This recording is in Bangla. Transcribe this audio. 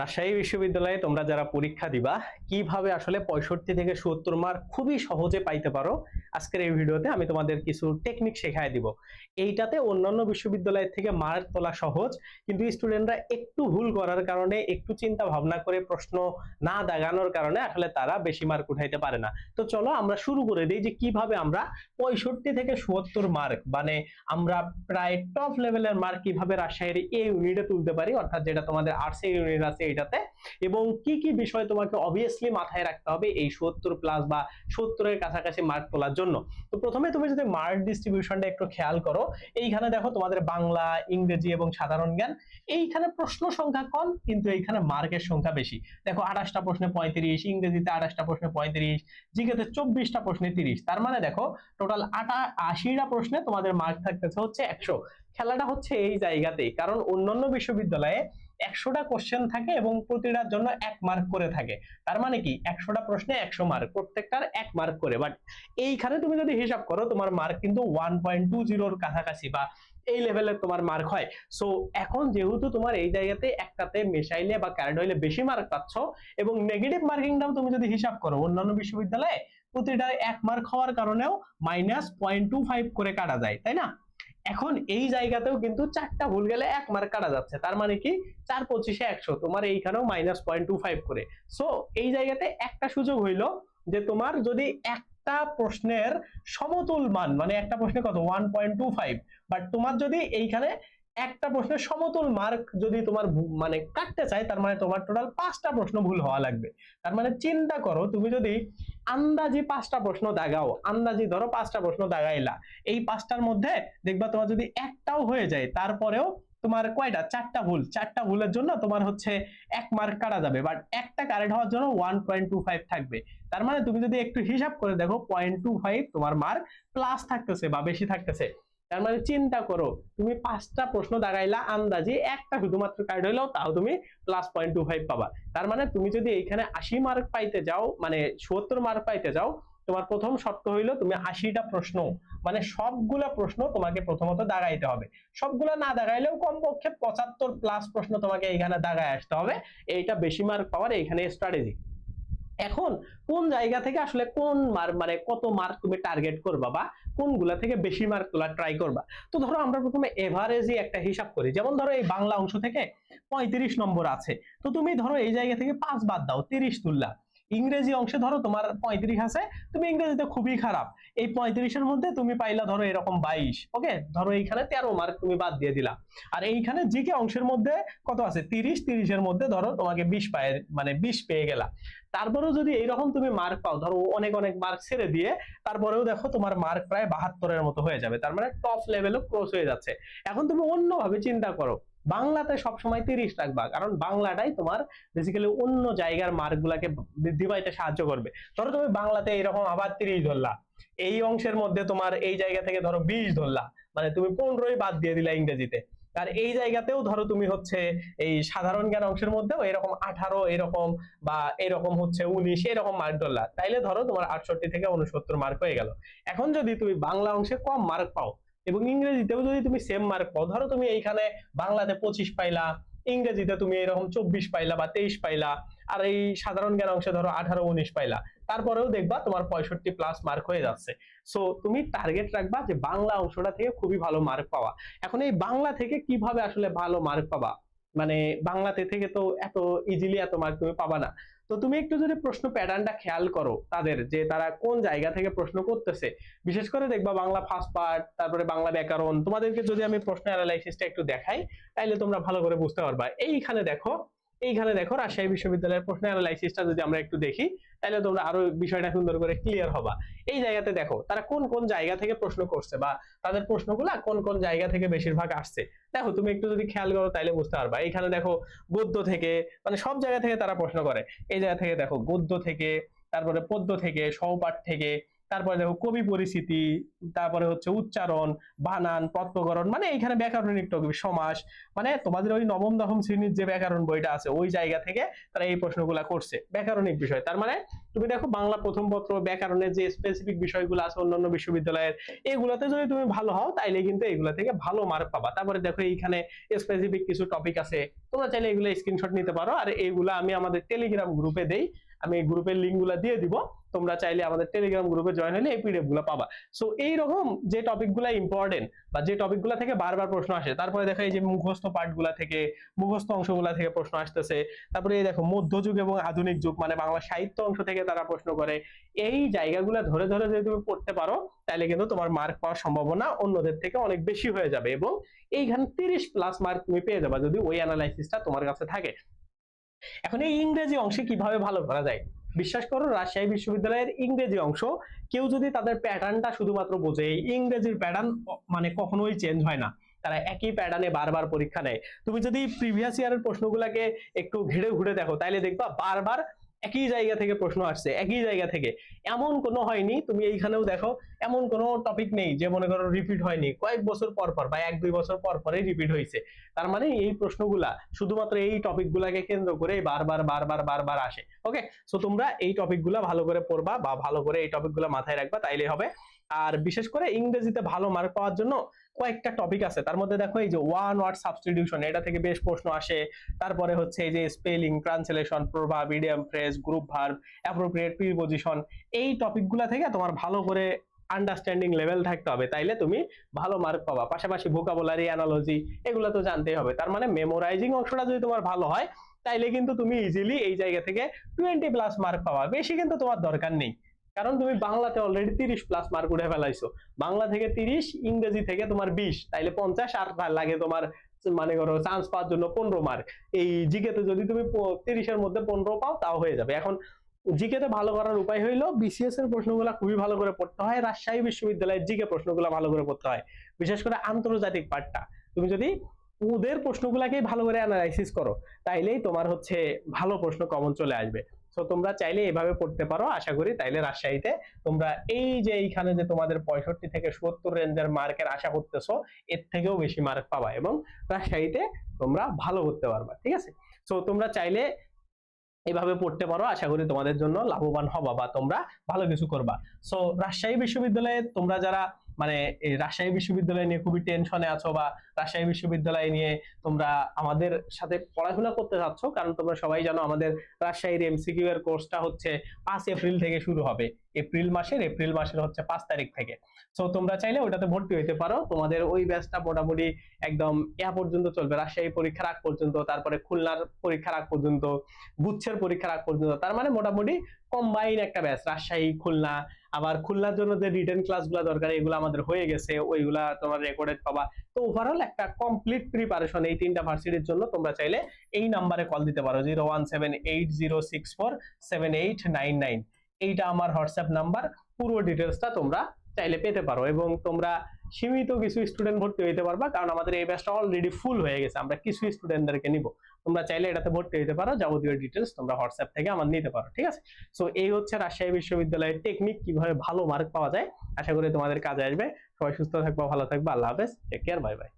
রাজশাহী বিশ্ববিদ্যালয়ে তোমরা যারা পরীক্ষা দিবা, কীভাবে আসলে পঁয়ষট্টি থেকে সত্তর মার্ক খুবই সহজে পাইতে পারো, আজকের এই ভিডিওতে আমি তোমাদের কিছু টেকনিক শেখায় দিব। এইটাতে অন্যান্য বিশ্ববিদ্যালয়ের থেকে মার্ক তোলা সহজ, কিন্তু স্টুডেন্টরা একটু ভুল করার কারণে, একটু চিন্তা ভাবনা করে প্রশ্ন না দাগানোর কারণে আসলে তারা বেশি মার্ক উঠাইতে পারে না। তো চলো আমরা শুরু করে দিই যে কীভাবে আমরা পঁয়ষট্টি থেকে সত্তর মার্ক মানে আমরা প্রায় টপ লেভেলের মার্ক কীভাবে রাজশাহীর এই ইউনিটে তুলতে পারি, অর্থাৎ যেটা তোমাদের আর্টস ইউনিট আছে এইটাতে এবং কি কি বিষয় তোমাকে অবভিয়াসলি মাথায় রাখতে হবে এই সত্তর প্লাস বা সত্তরের কাছাকাছি মার্ক তোলার জন্য। তো প্রথমে তুমি যদি মার্ক ডিস্ট্রিবিউশনটা একটু খেয়াল করো, এইখানে দেখো তোমাদের বাংলা, ইংরেজি এবং সাধারণ জ্ঞান। এইখানে প্রশ্ন সংখ্যা কম, কিন্তু এইখানে মার্কের সংখ্যা বেশি। দেখো আঠাশটা প্রশ্নে পঁয়ত্রিশ, ইংরেজিতে আঠাশটা প্রশ্নে পঁয়ত্রিশ, জিকেতে চব্বিশটা প্রশ্নে তিরিশ। তার মানে দেখো টোটাল আটা আশিটা প্রশ্নে তোমাদের মার্ক থাকতেছে হচ্ছে একশো। খেলাটা হচ্ছে এই জায়গাতেই, কারণ অন্যান্য বিশ্ববিদ্যালয়ে একশোটা কোশ্চেন থাকে এবং প্রতিটার জন্য এক মার্ক করে থাকে। তার মানে কি? একশোটা প্রশ্নে একশো মার্ক প্রত্যেকটার এক মার্ক করে। বাট এইখানে তুমি যদি হিসাব করো, তোমার মার্ক কিন্তু ওয়ান পয়েন্ট টু জিরোর কাছাকাছি বা এই লেভেলের তোমার মার্ক হয়। সো এখন যেহেতু তোমার এই জায়গাতে একটাতে মেশাইলে বা ক্যারেট হইলে বেশি মার্ক পাচ্ছ এবং নেগেটিভ মার্কিংটাও তুমি যদি হিসাব করো অন্যান্য বিশ্ববিদ্যালয়ে প্রতিটা এক মার্ক হওয়ার কারণেও মাইনাস পয়েন্ট টু ফাইভ করে কাটা যায়, তাই না? এখন এই জায়গাতেও কিন্তু চারটা ভুল গেলে এক মার্ক কাটা যাচ্ছে। তার মানে কি? চার পঁচিশে একশো, তোমার এইখানেও মাইনাস পয়েন্ট টু ফাইভ করে। সো এই জায়গাতে একটা সুযোগ হইল যে তোমার যদি একটা প্রশ্নের সমতুল মান মানে একটা প্রশ্নে কত? One point two five but তোমার যদি এইখানে একটা প্রশ্নের সমতুল মার্ক যদি তোমার মানে কাটতে চায়, তার মানে তোমার টোটাল পাঁচটা প্রশ্ন ভুল হওয়া লাগবে। তার মানে চিন্তা করো, তুমি যদি আন্দাজি পাঁচটা প্রশ্ন দাগাও, আন্দাজি ধরো পাঁচটা প্রশ্ন দাগাইলা, এই পাঁচটার মধ্যে দেখবা তোমার যদি একটাও হয়ে যায়, তারপরেও তোমার কয়টা? চারটা ভুল। চারটা ভুলের জন্য তোমার হচ্ছে এক মার্ক কাটা যাবে বাট একটা কারেক্ট হওয়ার জন্য ওয়ান পয়েন্ট টু ফাইভ থাকবে। তার মানে তুমি যদি একটু হিসাব করে দেখো পয়েন্ট টু ফাইভ তোমার মার্ক প্লাস থাকতেছে বা বেশি থাকতেছে। তার মানে চিন্তা করো, তুমি পাঁচটা প্রশ্ন দাগাইলা আন্দাজে, একটা শুধুমাত্র কার্ড হইলেও তাও তুমি প্লাস পয়েন্ট টু ফাইভ পাবা। তার মানে তুমি যদি এইখানে আশি মার্ক পাইতে যাও মানে সত্তর মার্ক পাইতে যাও, তোমার প্রথম শর্ত হইল তুমি আশিটা প্রশ্ন মানে সবগুলা প্রশ্ন তোমাকে প্রথমত দাগাইতে হবে। সবগুলা না দাগাইলেও কমপক্ষে পঁচাত্তর প্লাস প্রশ্ন তোমাকে এইখানে দাগায় আসতে হবে। এইটা বেশি মার্ক পাওয়ার এইখানে স্ট্র্যাটেজি এখন কোন জায়গা থেকে আসলে কোন মার্ক মানে কত মার্ক তুমি টার্গেট করবা বা কোনগুলা থেকে বেশি মার্ক তোলা ট্রাই করবা? তো ধরো আমরা প্রথমে এভারেজই একটা হিসাব করি। যেমন ধরো এই বাংলা অংশ থেকে পঁয়ত্রিশ নম্বর আছে। তো তুমি ধরো এই জায়গা থেকে পাঁচ বাদ দাও, তিরিশ তুললা। ইংরেজি অংশে ধরো তোমার পঁয়ত্রিশ আছে, তুমি ইংরেজিতে খুবই খারাপ। এই পঁয়ত্রিশের মধ্যে তুমি পাইলা ধরো এরকম বাইশ ওকে ধরো এইখানে তেরো মার্ক তুমি বাদ দিয়ে দিলা। আর এইখানে জিকে অংশের মধ্যে কত আছে? তিরিশ, তিরিশের মধ্যে ধরো তোমাকে বিশ পায়ে মানে বিশ পেয়ে গেলা। তারপরেও যদি এইরকম তুমি মার্ক পাও, ধরো অনেক অনেক মার্ক ছেড়ে দিয়ে, তারপরেও দেখো তোমার মার্ক প্রায় বাহাত্তরের মতো হয়ে যাবে। তার মানে টপ লেভেলও ক্রস হয়ে যাচ্ছে। এখন তুমি অন্যভাবে চিন্তা করো বাংলাতে সবসময় তিরিশ রাখবা কারণ বাংলাটাই তোমার বেসিক্যালি অন্য জায়গার মার্ক গুলাকে বৃদ্ধি পাইতে সাহায্য করবে। ধরো তুমি বাংলাতে এরকম আবার তিরিশ ধরলা। এই অংশের মধ্যে তোমার এই জায়গা থেকে ধরো বিশ ধরলা। মানে তুমি পনেরোই বাদ দিয়ে দিলা ইংরেজিতে। আর এই জায়গাতেও ধরো তুমি হচ্ছে এই সাধারণ জ্ঞান অংশের মধ্যেও এরকম আঠারো, এরকম বা এরকম হচ্ছে উনিশ, এরকম মার্ক ধরলা। তাইলে ধরো তোমার আটষট্টি থেকে উনসত্তর মার্ক হয়ে গেল। এখন যদি তুমি বাংলা অংশে কম মার্ক পাও এবং ইংরেজিতেও যদি তুমি সেম মার্ক পাও, ধরো তুমি এইখানে বাংলাতে পঁচিশ পাইলা, ইংরেজিতে তুমি এরকম চব্বিশ পাইলা বা তেইশ পাইলা, আর এই সাধারণ জ্ঞান অংশে ধরো আঠারো, উনিশ পাইলা, তারপরেও দেখবা তোমার পঁয়ষট্টি প্লাস মার্ক হয়ে যাচ্ছে। সো তুমি টার্গেট রাখবা যে বাংলা অংশটা থেকে খুবই ভালো মার্ক পাওয়া। এখন এই বাংলা থেকে কীভাবে আসলে ভালো মার্ক পাবা? মানে বাংলাতে থেকে তো এত ইজিলি এত মার্ক তুমি পাবা না। তো তুমি একটু যদি প্রশ্ন প্যাটার্নটা খেয়াল করো তাদের যে তারা কোন জায়গা থেকে প্রশ্ন করতেছে, বিশেষ করে দেখবা বাংলা ফার্স্ট পার্ট তারপরে বাংলা ব্যাকরণ, তোমাদেরকে যদি আমি প্রশ্ন অ্যানালাইসিসটা একটু দেখাই, তাইলে তোমরা ভালো করে বুঝতে পারবা। এইখানে দেখো এইখানে দেখো রাজশাহী বিশ্ববিদ্যালয়ের প্রশ্ন অ্যানালাইসিসটা যদি আমরা একটু দেখি, তাহলে তোমরা আরও বিষয়টা সুন্দর করে ক্লিয়ার হবা। এই জায়গাতে দেখো, তারা কোন কোন জায়গা থেকে প্রশ্ন করছে বা তাদের প্রশ্নগুলা কোন কোন জায়গা থেকে বেশিরভাগ আসছে। দেখো, তুমি একটু যদি খেয়াল করো তাইলে বুঝতে পারবা। এইখানে দেখো গদ্য থেকে মানে সব জায়গা থেকে তারা প্রশ্ন করে। এই জায়গা থেকে দেখো গদ্য থেকে, তারপরে পদ্য থেকে, সহপাঠ থেকে তারপরে দেখো কবি পরিস্থিতি, তারপরে হচ্ছে উচ্চারণ, বানান প্রত্যকরণ মানে এখানে ব্যাকরণিক টপিক সমাস মানে তোমাদের ওই নবম, দশম শ্রেণির যে ব্যাকরণ বইটা আছে, ওই জায়গা থেকে তারা এই প্রশ্নগুলা করছে, ব্যাকরণিক বিষয়, তার মানে তুমি দেখো বাংলা প্রথম পত্র ব্যাকরণের যে স্পেসিফিক বিষয়গুলো আছে অন্যান্য বিশ্ববিদ্যালয়ের, এগুলাতে যদি তুমি ভালো হও, তাইলে কিন্তু এগুলা থেকে ভালো মার্ক পাবা। তারপরে দেখো এইখানে স্পেসিফিক কিছু টপিক আছে, তোমরা চাইলে এগুলো স্ক্রিনশট নিতে পারো। আর এইগুলা আমি আমাদের টেলিগ্রাম গ্রুপে দেই। আমি গ্রুপের লিঙ্কগুলা দিয়ে দিব। তোমরা চাইলে আমাদের টেলিগ্রাম গ্রুপে জয়েন হলে এই পিডিএফগুলো পাবা। সো এইরকম যে টপিকগুলা ইম্পর্টেন্ট বা যে টপিকগুলা থেকে বারবার প্রশ্ন আসে, তারপরে দেখো এই যে মুখস্থ পার্টগুলা থেকে, মুখস্থ অংশগুলা থেকে প্রশ্ন আসতেছে। তারপরে এই দেখো মধ্যযুগ এবং আধুনিক যুগ মানে বাংলা সাহিত্য অংশ থেকে তারা প্রশ্ন করে। এই জায়গাগুলা ধরে ধরে যদি তুমি পড়তে পারো, তাহলে কিন্তু তোমার মার্ক পাওয়ার সম্ভাবনা অন্যদের থেকে অনেক বেশি হয়ে যাবে এবং এইখানে তিরিশ প্লাস মার্ক তুমি পেয়ে যাবে যদি ওই অ্যানালাইসিসটা তোমার কাছে থাকে। এখন এই ইংরেজি অংশে কীভাবে ভালো করা যায়? বিশ্বাস করো, রাজশাহী বিশ্ববিদ্যালয়ের ইংরেজি অংশ, কেউ যদি তাদের প্যাটার্নটা শুধুমাত্র বোঝে ইংরেজির প্যাটার্ন মানে কখনোই চেঞ্জ হয় না। তারা একই প্যাটার্নে বারবার পরীক্ষা নেয়। তুমি যদি প্রিভিয়াস ইয়ারের প্রশ্নগুলোকে একটু ঘিরে ঘুরে দেখো তাহলে দেখবা বারবার একই জায়গা থেকে প্রশ্ন আসছে, একই জায়গা থেকে। এমন কোনো হয়নি, তুমি এইখানেও দেখো, এমন কোনো টপিক নেই যে মনে করো রিপিট হয়নি। কয়েক বছর পর পর বা এক দুই বছর পর পরে রিপিট হয়েছে। তার মানে এই প্রশ্নগুলা শুধুমাত্র এই টপিকগুলাকে কেন্দ্র করে বারবার বারবার বারবার আসে। ওকে সো তোমরা এই টপিকগুলা ভালো করে পড়বা বা ভালো করে এই টপিকগুলা মাথায় রাখবা, তাইলে হবে। আর বিশেষ করে ইংরেজিতে ভালো মার্ক পাওয়ার জন্য কয়েকটা টপিক আছে। তার মধ্যে দেখো এই যে ওয়ান ওয়ার্ড সাবস্টিটিউশন এটা থেকে বেশ প্রশ্ন আসে। তারপরে হচ্ছে এই যে স্পেলিং ট্রান্সলেশন প্রভাব idiom phrase group verb appropriate preposition এই টপিকগুলা থেকে তোমার ভালো করে আন্ডারস্ট্যান্ডিং লেভেল থাকতে হবে। তাইলে তুমি ভালো মার্ক পাবা। পাশাপাশি ভোকাবুলারি অ্যানালজি এগুলো তো জানতেই হবে। তার মানে মেমোরাইজিং অংশটা যদি তোমার ভালো হয়, তাইলে কিন্তু তুমি ইজিলি এই জায়গা থেকে টোয়েন্টি প্লাস মার্ক পাবা। বেশি কিন্তু তোমার দরকার নেই। কারণ তুমি বাংলাতে অলরেডি তিরিশ প্লাস মার্ক উঠে ফেলাইছো। বাংলা থেকে তিরিশ, ইংরেজি থেকে তোমার বিশ, তাইলে পঞ্চাশ, আর লাগে তোমার মানে করো চান্স পাওয়ার জন্য পনেরো মার্ক এই জিকেতে যদি তুমি তিরিশের মধ্যে পনেরো পাও, তাও হয়ে যাবে। এখন জিকেতে ভালো করার উপায় হইল বিসিএস এর প্রশ্নগুলো খুবই ভালো করে পড়তে হয়। রাজশাহী বিশ্ববিদ্যালয়ের জিকে প্রশ্নগুলো ভালো করে পড়তে হয়। বিশেষ করে আন্তর্জাতিক পার্টটা তুমি যদি ওদের প্রশ্নগুলাকে ভালো করে অ্যানালাইসিস করো, তাইলেই তোমার হচ্ছে ভালো প্রশ্ন কমন চলে আসবে। তো তোমরা চাইলে এভাবে পড়তে পারো, আশা করি। তাইলে রাজশাহীতে তোমরা এই যে এইখানে যে তোমাদের পঁয়ষট্টি থেকে সত্তর রেঞ্জের মার্কের আশা করতেছো, এর থেকেও বেশি মার্ক পাবা এবং রাজশাহীতে তোমরা ভালো করতে পারবা, ঠিক আছে? তো তোমরা চাইলে এভাবে পড়তে পারো, আশা করি তোমাদের জন্য লাভবান হবা বা তোমরা ভালো কিছু করবা। সো রাজশাহী বিশ্ববিদ্যালয়ে তোমরা যারা মানে রাজশাহী বিশ্ববিদ্যালয় নিয়ে খুবই টেনশনে আছো বা রাজশাহী বিশ্ববিদ্যালয় নিয়ে তোমরা আমাদের সাথে পড়াশোনা করতে চাচ্ছ, কারণ তোমরা সবাই জানো আমাদের রাজশাহীর এমসিকিউ এর কোর্সটা হচ্ছে পাঁচ এপ্রিল থেকে শুরু হবে। এপ্রিল মাসের এপ্রিল মাসের হচ্ছে পাঁচ তারিখ থেকে। সো তোমরা চাইলে ওটাতে ভর্তি হইতে পারো। তোমাদের ওই ব্যাচটা মোটামুটি একদম ইয়া পর্যন্ত চলবে। রাজশাহী পরীক্ষার আগ পর্যন্ত, তারপরে খুলনার পরীক্ষার আগ পর্যন্ত, গুচ্ছের পরীক্ষার আগ পর্যন্ত, তার মানে মোটামুটি কম্বাইন একটা ব্যাচ রাজশাহী, খুলনা আবার খুলনার জন্য যে রিটেন ক্লাসগুলো দরকার, এগুলো আমাদের হয়ে গেছে, ওইগুলা তোমার রেকর্ডেড পাবা। তো ওভারঅল একটা কমপ্লিট প্রিপারেশন এই তিনটা ভার্সিটির জন্য তোমরা চাইলে এই নাম্বারে কল দিতে পারো zero one seven eight zero six four seven eight nine nine এইটা আমার হোয়াটসঅ্যাপ নাম্বার পুরো ডিটেলসটা তোমরা চাইলে পেতে পারো এবং তোমরা সীমিত কিছু স্টুডেন্ট ভর্তি হইতে পারবা, কারণ আমাদের এই ব্যাচটা অলরেডি ফুল হয়ে গেছে, আমরা কিছু স্টুডেন্টদেরকে নিব। তোমরা চাইলে এটাতে ভর্তি হইতে পারো, যাবতীয় ডিটেলস তোমরা হোয়াটসঅ্যাপ থেকে আমার নিতে পারো, ঠিক আছে? সো এই হচ্ছে রাজশাহী বিশ্ববিদ্যালয়ের টেকনিক কীভাবে ভালো মার্ক পাওয়া যায়। আশা করি তোমাদের কাজে আসবে। সবাই সুস্থ থাকবা, ভালো থাকবা, আল্লাহ হাফেজ টেক কেয়ার বাই বাই